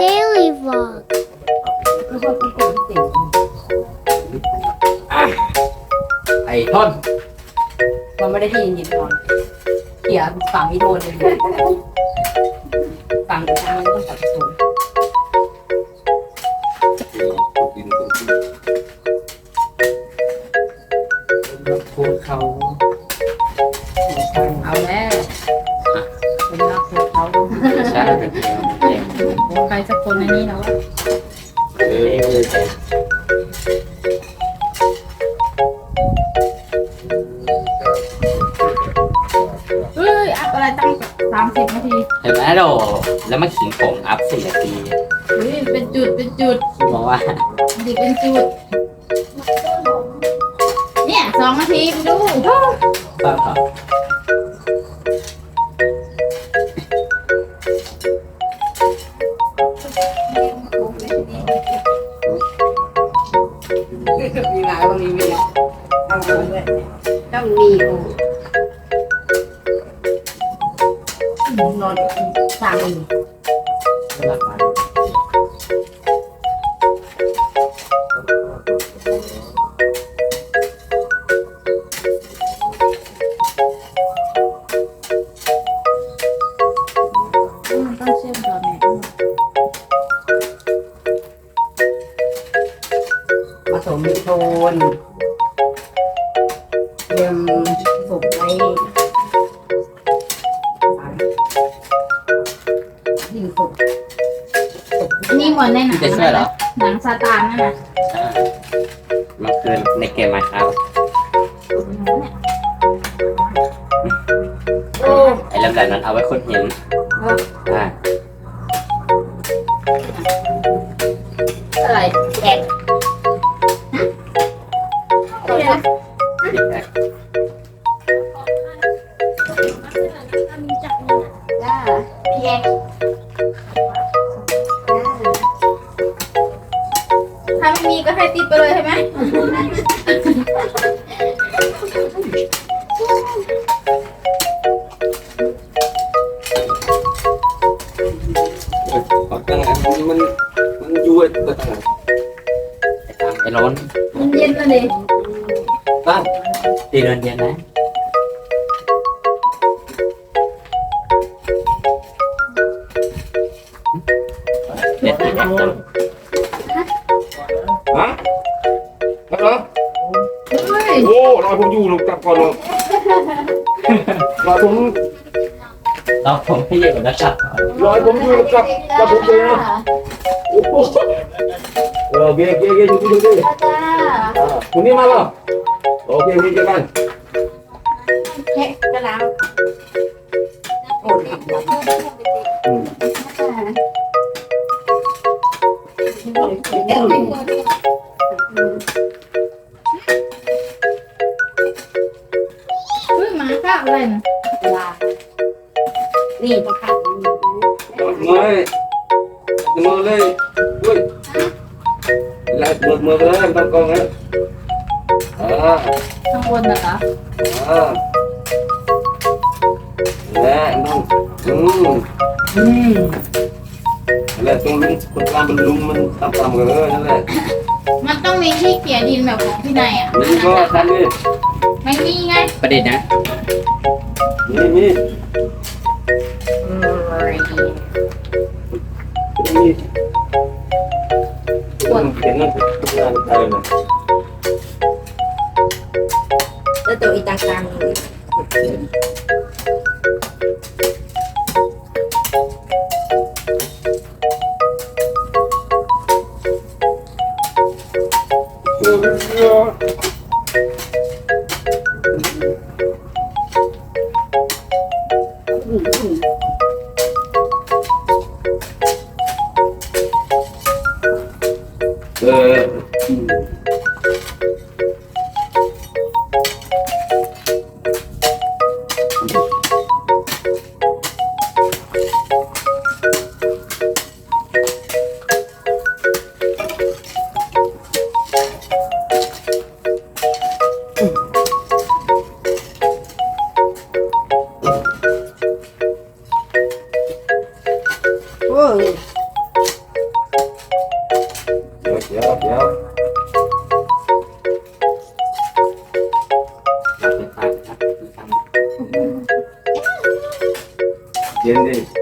daily vlog. ไอ้ทนมันไม่ได้ที่ยินยินอนเขียฝั่งอีโดนเลยฝั่งทางมันต้องสับสน ใครสักคนในนี้แล้วเออเฮ้ยอัพอะไรตั้งสามสิบนาทีเห็นไหมโดแล้วมาขิงผมอัพสี่นาทีเฮ้ยเป็นจุดเป็นจุดที่บอกว่าดิเป็นจุด เนี่ยสองนาทีไปดู ป้าเขา มีหลายวันนี้มีต้องมีต้องมีนอนสามมือไม่รักมันมัน นเตรียมสุกไว้ยิ่งสุกอันนี้เหมือนในหนังจะช่วยเหรอ หนังซาตานนั่นนะใช่มันคือในเกมมาครับโอ้ไอ้เรื่องแบบนั้นเอาไว้คนเห็นอ่าอะไรแอก จ้าแอกถ้าไม่มีก็ให้ติดไปเลยใช่ไหมออกตั้งแต่มันมันยั่วตัวตั้งไอ้ตามไอ้ร้อน มันเย็นแล้วดิ ตั้งตีเดือนเย็นนะเด็ดปิดแอคจังฮะแล้วเหรอเฮ้ยโอ้รอยผมอยู่ลงกลับก่อนเลยรอยผมเราผมให้เยอะกว่านะครับรอยผมอยู่กลับกลับผมเลยนะโอ้โหเออเกเกเกอยู่ที่นี่จ้าอ่าคุณนี่มาเหรอ โอเคมีเจอกันแค่กระลาโอนทำแบบเฮ้ยหมาข้าวอะไรนะลานี่ประคับมือมือเลยด้วยไล่มือมือเลยไม่ต้องกองนะ อ่าข้างบนน่ะเหรออ่าและน้องอืมอืมนั่นแหละตรงลุงคนกลางมันลุงมันตามตามกันเลยนั่นแหละมันต้องมีที่เกี่ยดินแบบของพี่นายอะนี่ก็ทันนี่ไม่มีไงประเด็นนะ นี่นี่อืมนี่คนเห็นนั่นงานไทยนะ แล้วตัว 嗯行行行行行行行行行行行行行